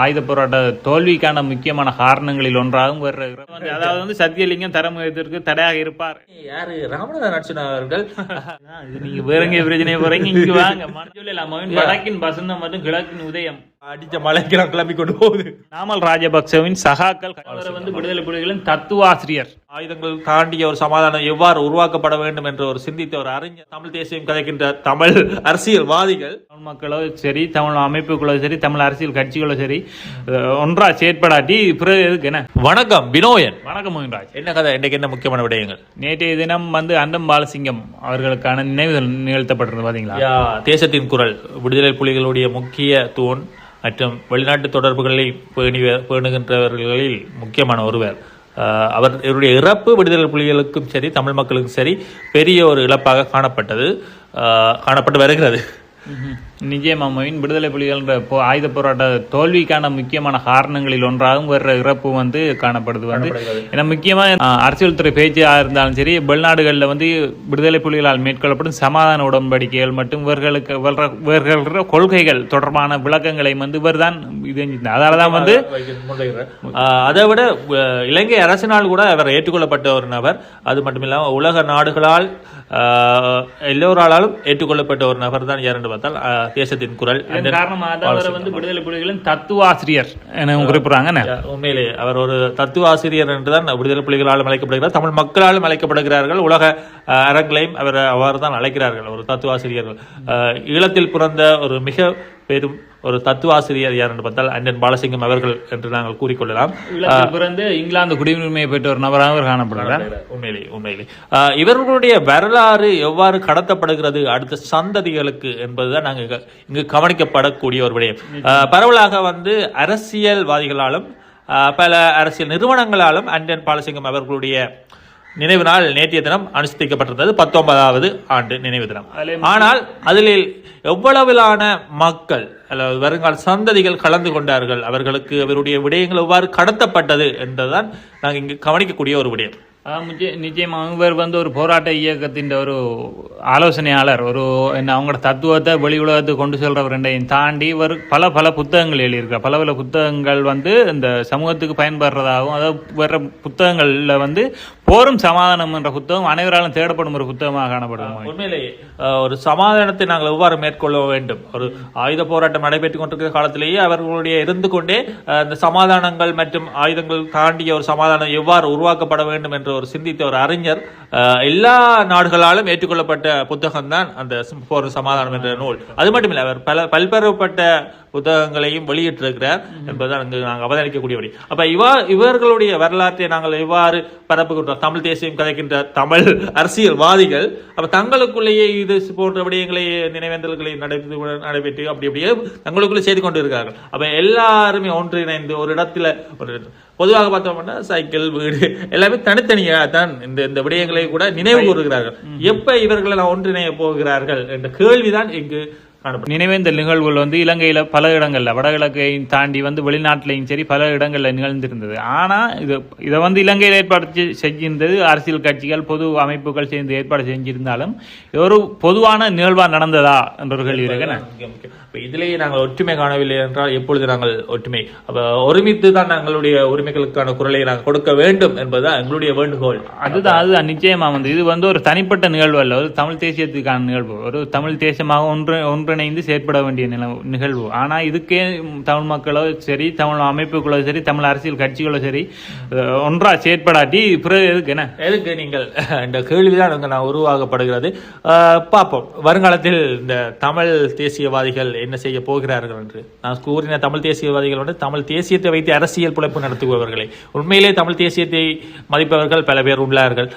ஆயுத போராட்ட தோல்விக்கான முக்கியமான காரணங்களில் ஒன்றாகவும் அதாவது வந்து சத்தியலிங்கம் தரமுகத்திற்கு தடையாக இருப்பார். யாரு? ராமநாதன் அர்ச்சனா அவர்கள்? இது நீங்க வேற எங்க பிரச்சனை போறீங்க இங்க வாங்க. மனசுல வடக்கின் வசந்தம் மற்றும் கிழக்கின் உதயம். அடிச்ச மலைக்கெல்லாம் கிளம்பி கொண்டு போகுது. நாமல் ராஜபக்சவின் சகாக்கள் வந்து விடுதலை புலிகளின் தத்துவாசிரியர். ஆயுதங்கள் தாண்டிய ஒரு சமாதானம் எவ்வாறு உருவாக்கப்பட வேண்டும் என்று ஒரு சிந்தித்த ஒரு அறிஞர் தமிழ் தேசியம் கதைக்கின்ற தமிழ் அரசியல்வாதிகள். தமிழ் மக்களோ சரி தமிழ் அமைப்புகளோ சரி தமிழ் அரசியல் கட்சிகளோ சரி ஒன்றா செயற்படாட்டி பிறகு எதுக்கு என்ன? வணக்கம் வினோயன். வணக்கம் மோகன்ராஜ். என்ன கதை? இன்னைக்கு என்ன முக்கியமான விடயங்கள்? நேற்றைய தினம் வந்து அண்டம் பாலசிங்கம் அவர்களுக்கான நினைவுகள் நிகழ்த்தப்பட்டிருந்தது பாத்தீங்களா? யா, தேசத்தின் குரல். விடுதலை புலிகளுடைய முக்கிய தூண். மற்றும் வெளிநாட்டு தொடர்புகளை பேணி பேணுகின்றவர்களில் முக்கியமான ஒருவர். அவர் இவருடைய இறப்பு விடுதலை புலிகளுக்கும் சரி தமிழ் மக்களுக்கும் சரி பெரிய ஒரு இழப்பாக காணப்பட்டது. காணப்பட்டு வருகிறது. நிஜயமாமவின் விடுதலை புலிகள்ன்ற போ ஆயுத போராட்ட தோல்விக்கான முக்கியமான காரணங்களில் ஒன்றாகவும் வர்ற இறப்பு வந்து காணப்படுது வந்து. ஏன்னா முக்கியமா அஹ், அரசியல் துறை பேச்சா இருந்தாலும் சரி வெளிநாடுகளில் வந்து விடுதலை புலிகளால் மேற்கொள்ளப்படும் சமாதான உடன்படிக்கைகள் மற்றும் இவர்களுக்கு இவர்கள் கொள்கைகள் தொடர்பான விளக்கங்களை வந்து இவர்தான் இது அதால தான் வந்து அதை விட இலங்கை அரசினால் கூட அவர் ஏற்றுக்கொள்ளப்பட்ட ஒரு நபர். அது மட்டும் இல்லாமல் உலக நாடுகளால் எல்லோராலும் ஏற்றுக்கொள்ளப்பட்ட ஒரு நபர் தான் யார் என்று பார்த்தால் தேசத்தின் குரல் காரணமாக தான் அவர் வந்து விடுதலை புலிகளின் தத்துவாசிரியர் என குறிப்பிடுறாங்க என்ன? உண்மையிலே அவர் ஒரு தத்துவ ஆசிரியர் என்றுதான் விடுதலை புலிகளாலும் அழைக்கப்படுகிறார். தமிழ் மக்களாலும் அழைக்கப்படுகிறார்கள். உலக அஹ், அரங்கிலையும் அவர் அவ்வாறு தான் அழைக்கிறார்கள். ஒரு தத்துவ ஆசிரியர்கள் அஹ், ஈழத்தில் பிறந்த ஒரு மிக பெரும் ஒரு தத்துவ ஆசிரியர் யார் என்று பார்த்தால் அண்ணன் பாலசிங்கம் அவர்கள் என்று நாங்கள் கூறிக்கொள்ளலாம். பிறந்து இங்கிலாந்து குடியுரிமையை பெற்ற ஒரு நபராக காணப்படுகிறார் உண்மையிலே உண்மையிலே. இவர்களுடைய வரலாறு எவ்வாறு கடத்தப்படுகிறது அடுத்த சந்ததிகளுக்கு என்பதுதான் நாங்கள் இங்க- கவனிக்கப்படக்கூடிய ஒரு விடயம். பரவலாக வந்து அரசியல்வாதிகளாலும் பல அரசியல் நிறுவனங்களாலும் அண்டன் பாலசிங்கம் அவர்களுடைய நினைவு நாள் நேற்றைய தினம் அனுஷ்டிக்கப்பட்டிருந்தது பத்தொன்பதாவது ஆண்டு நினைவு தினம். ஆனால் அதில் எவ்வளவிலான மக்கள் அல்லது வருங்கால சந்ததிகள் கலந்து கொண்டார்கள் அவர்களுக்கு அவருடைய விடயங்கள் எவ்வாறு கடத்தப்பட்டது என்றுதான் நாங்கள் இங்கு கவனிக்கக்கூடிய ஒரு விடயம். அதான் முக்கிய- நிச்சயமா இவர் வந்து ஒரு போராட்ட இயக்கத்தின் ஒரு ஆலோசனையாளர் ஒரு என்ன அவங்களோட தத்துவத்தை வெளி உலகத்துக்கு கொண்டு செல்றவர் ரெண்டையும் தாண்டி இவர் பல பல புத்தகங்கள் எழுதியிருக்கார். பல பல புத்தகங்கள் வந்து இந்த சமூகத்துக்கு பயன்படுறதாகவும் அதாவது வர்ற புத்தகங்கள்ல வந்து போரும் சமாதானம் என்ற புத்தகம் அனைவராலும் தேடப்படும் ஒரு புத்தகமாக காணப்படுது உண்மையிலேயே ஒரு சமாதானத்தை நாங்கள் எவ்வாறு மேற்கொள்ள வேண்டும்? ஒரு ஆயுத போராட்டம் நடைபெற்றுக் கொண்டிருக்கிற காலத்திலேயே அவர்களுடைய இருந்து கொண்டே அஹ், இந்த சமாதானங்கள் மற்றும் ஆயுதங்கள் தாண்டிய ஒரு சமாதானம் எவ்வாறு உருவாக்கப்பட வேண்டும் என்று ஒரு சிந்தித்த ஒரு அறிஞர் எல்லா நாடுகளாலும் ஏற்றுக்கொள்ளப்பட்ட புத்தகம் தான் அந்த போர் சமாதானம் என்ற நூல். அது மட்டும் இல்லை அவர் பல பல்வேறுபட்ட புத்தகங்களையும் வெளியிட்டிருக்கிறார் என்பதுதான் நாங்கள் அவதானிக்கக்கூடியபடி. அப்ப இவா இவர்களுடைய வரலாற்றை நாங்கள் எவ்வாறு பரப்புகின்றோம்? தமிழ் தேசியம் கதைக்கின்ற தமிழ் அரசியல்வாதிகள் அப்ப தங்களுக்குள்ளேயே இது போன்ற விடயங்களை நினைவேந்தல்களை நடைபெற்று நடைபெற்று அப்படி அப்படியே தங்களுக்குள்ளே செய்து கொண்டு இருக்கார்கள் அப்ப எல்லாருமே ஒன்றிணைந்து ஒரு இடத்துல ஒரு பொதுவாக பார்த்தோம்னா சைக்கிள் வீடு எல்லாமே தனித்தனியாக தான் இந்த இந்த விடயங்களை கூட நினைவு கூறுகிறார்கள். எப்ப இவர்கள் எல்லாம் ஒன்றிணைய போகிறார்கள் என்ற கேள்விதான் இங்கு நினைவேந்தல் நிகழ்வுகள் வந்து இலங்கையில பல இடங்கள்ல வடகிழக்கையும் தாண்டி வந்து வெளிநாட்டிலையும் சரி பல இடங்கள்ல நிகழ்ந்திருந்தது. ஆனா இது இதை வந்து இலங்கையில் ஏற்பாடு செஞ்சிருந்தது அரசியல் கட்சிகள் பொது அமைப்புகள் சேர்ந்து ஏற்பாடு செஞ்சிருந்தாலும் ஒரு பொதுவான நிகழ்வா நடந்ததா என்ற ஒரு கேள்வி. அப்ப இதிலேயே நாங்கள் ஒற்றுமை காணவில்லை என்றால் எப்பொழுது நாங்கள் ஒற்றுமை? அப்ப ஒருமித்து தான் நாங்களுடைய உரிமைகளுக்கான குரலை நாங்கள் கொடுக்க வேண்டும் என்பதுதான் எங்களுடைய வேண்டுகோள். அதுதான் அதுதான் நிச்சயமா வந்து. இது வந்து ஒரு தனிப்பட்ட நிகழ்வு அல்ல ஒரு தமிழ் தேசியத்துக்கான நிகழ்வு. ஒரு தமிழ் தேசியமாக ஒன்று ஒன்றிணைந்து செயற்பட வேண்டிய நில- நிகழ்வு. ஆனால் இதுக்கே தமிழ் மக்களோ சரி தமிழ் அமைப்புகளோ சரி தமிழ் அரசியல் கட்சிகளோ சரி ஒன்றா செயற்படாட்டி பிறகு எதுக்கு என்ன? எதுக்கு நீங்கள் இந்த கேள்விதான் அங்கே நான் உருவாக்கப்படுகிறது. பார்ப்போம். வருங்காலத்தில் இந்த தமிழ் தேசியவாதிகள் என்ன செய்ய போகிறார்கள் என்று. நான் கூறின தமிழ் தேசியவாதிகள் வந்து தமிழ் தேசியத்தை வைத்து அரசியல் புழைப்பு நடத்துபவர்களை. உண்மையிலே தமிழ் தேசியத்தை மதிப்பவர்கள் பல பேர் உள்ளார்கள்.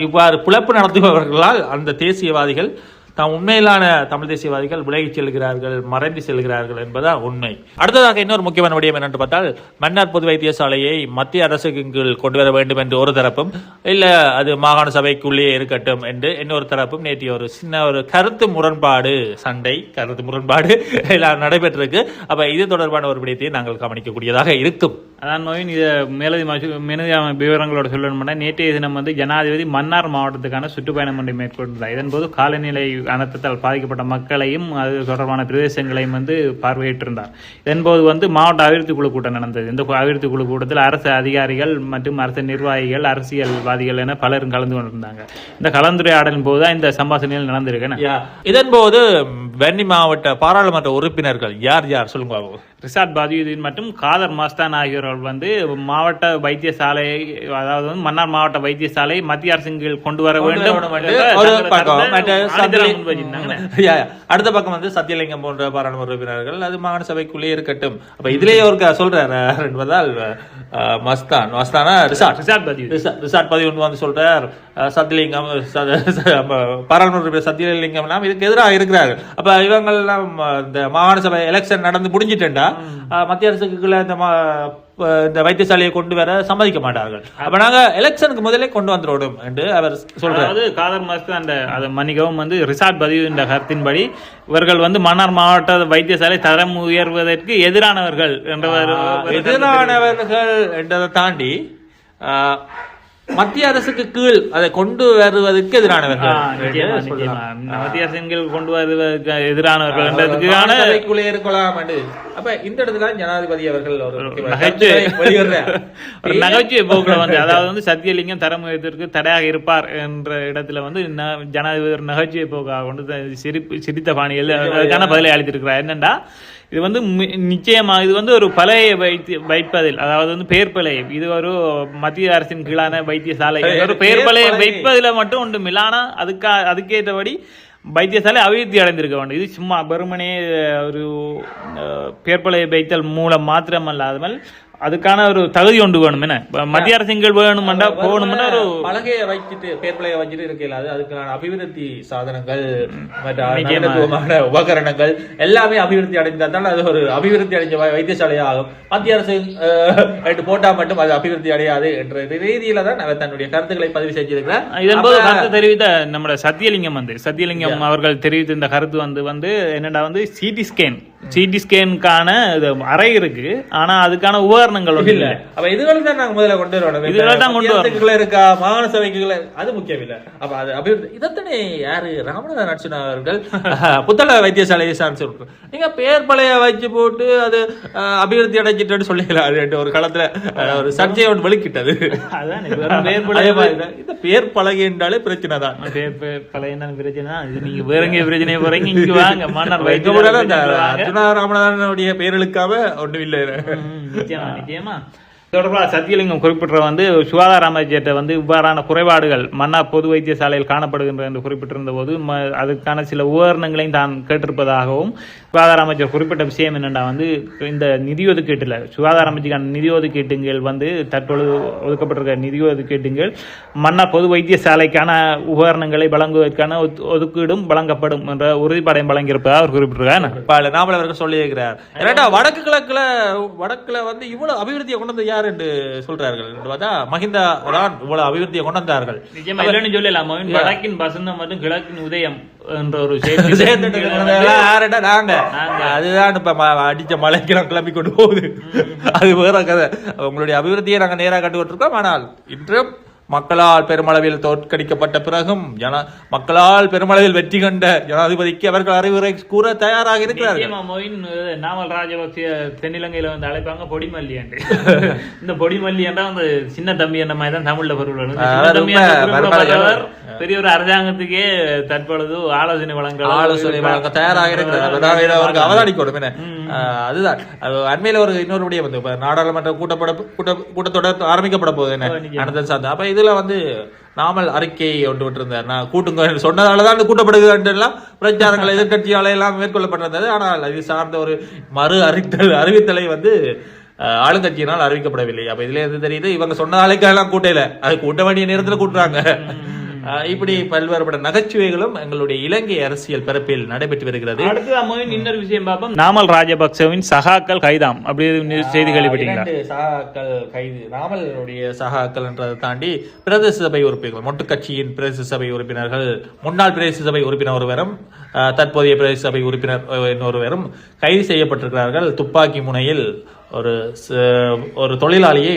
இவ்வாறு பிழைப்பு நடத்துபவர்களால் அந்த தேசியவாதிகள் தாம் உண்மையிலான தமிழ் தேசியவாதிகள் விலகிச் செல்கிறார்கள் மறைந்து செல்கிறார்கள் என்பதால் உண்மை. அடுத்ததாக இன்னொரு முக்கியமான விடயம் என்னென்று பார்த்தால் மன்னார் பொது வைத்தியசாலையை மத்திய அரசுக்கு கீழ் கொண்டு வர வேண்டும் என்று ஒரு தரப்பும் இல்லை அது மாகாண சபைக்குள்ளேயே இருக்கட்டும் என்று இன்னொரு தரப்பும் நேற்று ஒரு சின்ன ஒரு கருத்து முரண்பாடு சண்டை கருத்து முரண்பாடு எல்லாம் நடைபெற்றிருக்கு. அப்ப இது தொடர்பான ஒரு விடயத்தை நாங்கள் கவனிக்கக்கூடியதாக இருக்கும். அதான் நோயின் இதை மேலதி மேலதிக விவரங்களோட சொல்லணும்னா நேற்றைய தினம் வந்து ஜனாதிபதி மன்னார் மாவட்டத்துக்கான சுற்றுப்பயணம் ஒன்றை மேற்கொண்டார் இதன்போது காலநிலை அனர்த்தத்தால் பாதிக்கப்பட்ட மக்களையும் அது தொடர்பான பிரதேசங்களையும் வந்து பார்வையிட்டிருந்தார். இதன்போது வந்து மாவட்ட அபிவிருத்தி குழு கூட்டம் நடந்தது. இந்த அபிவிருத்தி குழு கூட்டத்தில் அரசு அதிகாரிகள் மற்றும் அரசு நிர்வாகிகள் அரசியல்வாதிகள் என பலரும் கலந்து கொண்டிருந்தாங்க. இந்த கலந்துரையாடலின் போது தான் இந்த சம்பாஷணைகள் நடந்திருக்குன்னு யா இதன் போது வன்னி மாவட்ட பாராளுமன்ற உறுப்பினர்கள் யார் யார் சொல்லுங்க. ரிசாட் பாதியுதீன் மற்றும் காதர் மாஸ்தான் ஆகியோர்கள் வந்து மாவட்ட வைத்தியசாலை அதாவது வந்து மன்னார் மாவட்ட வைத்தியசாலை மத்திய அரசின் கீழ் கொண்டு வர வேண்டும். அடுத்த பக்கம் வந்து சத்தியலிங்கம் போன்ற பாராளுமன்ற உறுப்பினர்கள் அது மாகாண சபைக்குள்ளே இருக்கட்டும். அப்ப இதுலயே ஒரு சொல்றாரு என்பதால் மஸ்தான். மஸ்தானா? ரிசார்ட் ரிசாட் பாதியுதீன் ரிசா- ரிசார்ட் பதிவு வந்து சொல்றார். சத்தியலிங்கம் பாராளுமன்ற சத்தியலிங்கம் எல்லாம் இதுக்கு எதிராக இருக்கிறார்கள் அப்ப இவங்கெல்லாம் அஹ், இந்த மாகாண சபை எலெக்ஷன் நடந்து முடிஞ்சிட்டேன்டா மத்திய அரசுக்குள்ள இந்த இந்த வைத்தியசாலையை கொண்டு வர சம்மதிக்க மாட்டார்கள். அப்ப நாங்க எலெக்ஷனுக்கு முதலே கொண்டு வந்துவிடும் என்று அவர் சொல்றார். காதர் மாஸ்தான் அந்த அதை மன்னிக்கவும் வந்து ரிசார்ட் பதிவு என்ற கருத்தின்படி இவர்கள் வந்து மன்னார் மாவட்ட வைத்தியசாலை தரம் உயர்வதற்கு எதிரானவர்கள் என்ற ஒரு- ஒரு எதிரானவர்கள் என்றதை தாண்டி மத்திய அரசுக்கு கீழ் அதை கொண்டு வருவதற்கு எதிரானவர்கள். மத்திய அரசின் கீழ் கொண்டு வருவதற்கு எதிரானவர்கள் இருக்கலாம். அப்ப இந்த இடத்துல ஜனாதிபதி அவர்கள் ஒரு நகைச்சுவை. போக்குல வந்து அதாவது வந்து சத்தியலிங்கம் தரம் உயர்த்திற்கு தடையாக இருப்பார் என்ற இடத்துல வந்து ஜனாதிபதி ஒரு நகைச்சுவை போக்காக கொண்டு சிரிப்பு சிரித்த பாணியில் அதுக்கான பதிலை அளித்திருக்கிறார். என்னண்டா இது வந்து மி- நிச்சயமா இது வந்து ஒரு பழைய வைத்தி வைப்பதில் அதாவது வந்து பெயர் பழைய இது ஒரு மத்திய அரசின் கீழான வைத்தியசாலை. ஒரு பெயர் பழைய பலகை. வைப்பதில் மட்டும் ஒன்று மிலானா அதுக்கா அதுக்கேற்றபடி வைத்தியசாலை அபிவிருத்தி அடைந்திருக்க வேண்டும். இது சும்மா வெறுமனே ஒரு பழைய வைத்தல் மூலம் மாத்திரமல்லாமல் அதுக்கான ஒரு தகுதி ஒன்று வேணும் என்ன? மத்திய அரசின் கீழ் வேணுமெண்டா போகணுமெண்டா ஒரு பலகையை வச்சுட்டு பேர் பலகையை வச்சுட்டு இருக்கையில அது அதுக்கான அபிவிருத்தி சாதனங்கள் மற்ற உபகரணங்கள் எல்லாமே அபிவிருத்தி அடைந்தால் தான் அது ஒரு அபிவிருத்தி அடைஞ்ச வை- வைத்தியசாலை ஆகும் மத்திய அரசு ரெண்டு போட்டா மட்டும் அது அபிவிருத்தி அடையாது என்ற ரீதியில தான் அவர் தன்னுடைய கருத்துக்களை பதிவு செஞ்சிருக்கிறார். இதன்போது அப்ப- கருத்து தெரிவித்த நம்ம சத்தியலிங்கம் வந்து சத்தியலிங்கம் அவர்கள் தெரிவித்த இந்த கருத்து வந்து வந்து என்னடா வந்து சிடி ஸ்கேன் சிடி ஸ்கேனுக்கான அறை இருக்கு. ஆனா அதுக்கான உபகரணங்கள் இல்ல. அப்ப இதுகளை தான் நாங்க முதல்ல கொண்டு வரணும். இதுகளை தான் கொண்டு வரணும். இருக்கா? மாகாண சபைக்குள்ள அது முக்கியம் இல்ல. அப்ப அது அபிவிருத்தி இதத்தனை யாரு ராமநாதன் அர்ச்சனா அவர்கள்? புத்தள வைத்தியசாலையை சார்ந்து சொல்றோம் நீங்க பேர் பழைய வச்சு போட்டு அது அபிவிருத்தி அடைஞ்சிட்டு சொல்லிக்கலாம் ஒரு காலத்துல ஒரு சர்ச்சை ஒன்று வெளிக்கிட்டது. இந்த பேர் பலகை என்றாலே பிரச்சனை தான். பேர் என்ன பிரச்சனை நீங்க வேற எங்க பிரச்சனை போறீங்க இங்க வாங்க. மன்னர் எங்க போனாலும் ராமநாதனுடைய பெயர் ஒன்றும் இல்லை. நிச்சயமா நிச்சயமா. தொடர்பாக சத்தியலிங்கம் குறிப்பிட்ட வந்து சுகாதார அமைச்சர்கிட்ட வந்து இவ்வாறான குறைபாடுகள் மன்னா பொது வைத்தியசாலையில் காணப்படுகின்ற என்று குறிப்பிட்டிருந்த போது ம- அதுக்கான சில உபகரணங்களையும் தான் கேட்டிருப்பதாகவும் சுகாதார அமைச்சர் குறிப்பிட்ட விஷயம் என்னென்னா வந்து இந்த நிதி ஒதுக்கீட்டில் சுகாதார அமைச்சுக்கான நிதி ஒதுக்கீட்டுங்கள் வந்து தற்பொழுது ஒதுக்கப்பட்டிருக்க நிதி ஒதுக்கீட்டுங்கள் மன்னா பொது வைத்தியசாலைக்கான உபகரணங்களை வழங்குவதற்கான ஒத்து- ஒதுக்கீடும் வழங்கப்படும் என்ற உறுதிப்பாடையும் வழங்கியிருப்பதாக அவர் குறிப்பிட்டிருக்கார் பால நாமல் அவர்கள் சொல்லி வடக்கு கிழக்கில் வடக்கில் வந்து இவ்வளோ அபிவிருத்தியை கொண்டு வந்து யார் என்று சொல்றார்கள் என்று பார்த்தா மஹிந்தா தான் இவ்வளவு அபிவிருத்தியை கொண்டு வந்தார்கள். இல்லைன்னு சொல்லலாம் வடக்கின் வசந்தம் மற்றும் கிழக்கின் உதயம் என்ற ஒரு யாருடா? நாங்க. அதுதான் இப்ப அடிச்ச மலைக்கெல்லாம் கிளம்பி கொண்டு போகுது. அது வேற கதை. உங்களுடைய அபிவிருத்தியை நாங்க நேரா கண்டுகிட்டு இருக்கோம் ஆனால் இன்றும் மக்களால் பெருமளவில் தோற்கடிக்கப்பட்ட பிறகும் ஜன மக்களால் பெருமளவில் வெற்றி கண்ட ஜனாதிபதிக்கு அவர்கள் அறிவுரை கூற தயாராக இருக்கிறார்கள். நாமல் ராஜபக்சே தென்னிலங்கையில வந்து அழைப்பாங்க பொடிமல்லி என்று. இந்த பொடிமல்லி என்றா வந்து சின்ன தம்பி என்ற மாதிரி தான் தமிழ்ல பொருள் பெரிய ஒரு அரசாங்கத்துக்கே தற்பொழுது ஆலோசனை வழங்க ஆலோசனை வழங்க தயாராக இருக்கிறார் அவருக்கு அவதானிக்கணும் என்ன? அதுதான். அது அண்மையில ஒரு இன்னொரு விடயம் வந்து நாடாளுமன்ற கூட்டப்பட கூட்ட கூட்டத்தொடர் ஆரம்பிக்கப்பட போகுது. என்ன? அனந்தன் சார்ந்த. அப்ப இதுல வந்து நாமல் அறிக்கை ஒன்று விட்டிருந்தார். நான் கூட்டுங்க சொன்னதாலதான் கூட்டப்படுகிறது எல்லாம் பிரச்சாரங்கள் எதிர்கட்சியால எல்லாம் மேற்கொள்ளப்பட்டிருந்தது. ஆனால் இது சார்ந்த ஒரு மறு அறித்தல் அறிவித்தலை வந்து ஆளுங்கட்சியினால் அறிவிக்கப்படவில்லை. அப்ப இதுல இருந்து தெரியுது? இவங்க சொன்னதாலேக்கெல்லாம் கூட்டையில அது கூட்ட வேண்டிய நேரத்துல கூட்டுறாங்க. இப்படி பல்வேறுபட்ட நகைச்சுவைகளும் எங்களுடைய இலங்கை அரசியல் பரப்பில் நடைபெற்று வருகிறது. அடுத்து மொயின் இன்னொரு விஷயம் பார்ப்போம். நாமல் ராஜபக்சவின் சகாக்கள் கைதாம். அப்படி செய்தி கேள்விப்பட்டீங்களா சகாக்கள் கைது. நாமலுடைய சகாக்கள் என்றதை தாண்டி பிரதேச சபை உறுப்பினர்கள் மொட்டு கட்சியின் பிரதேச சபை உறுப்பினர்கள் முன்னாள் பிரதேச சபை உறுப்பினர் ஒருவரும் ஆஹ், தற்போதைய பிரதேச சபை உறுப்பினர் இன்னொருவரும் கைது செய்யப்பட்டிருக்கிறார்கள். துப்பாக்கி முனையில் ஒரு ஒரு தொழிலாளியை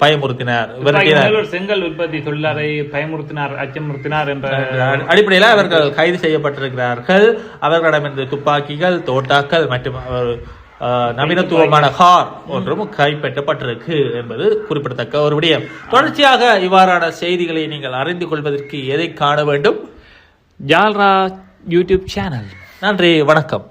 பயமுறுத்தினார் விரட்டினார். செங்கல் உற்பத்தி தொழிலாளரை பயமுறுத்தினார் அச்சமுறுத்தினார் என்ற அடிப்படையில் அவர்கள் கைது செய்யப்பட்டிருக்கிறார்கள். அவர்களிடமிருந்து துப்பாக்கிகள் தோட்டாக்கள் மற்றும் நவீனத்துவமான கார் ஒன்றும் கைப்பற்றப்பட்டிருக்கு என்பது குறிப்பிடத்தக்க ஒரு விடயம். தொடர்ச்சியாக இவ்வாறான செய்திகளை நீங்கள் அறிந்து கொள்வதற்கு எதை காண வேண்டும்? ஜால்ரா யூடியூப் சேனல். நன்றி வணக்கம்.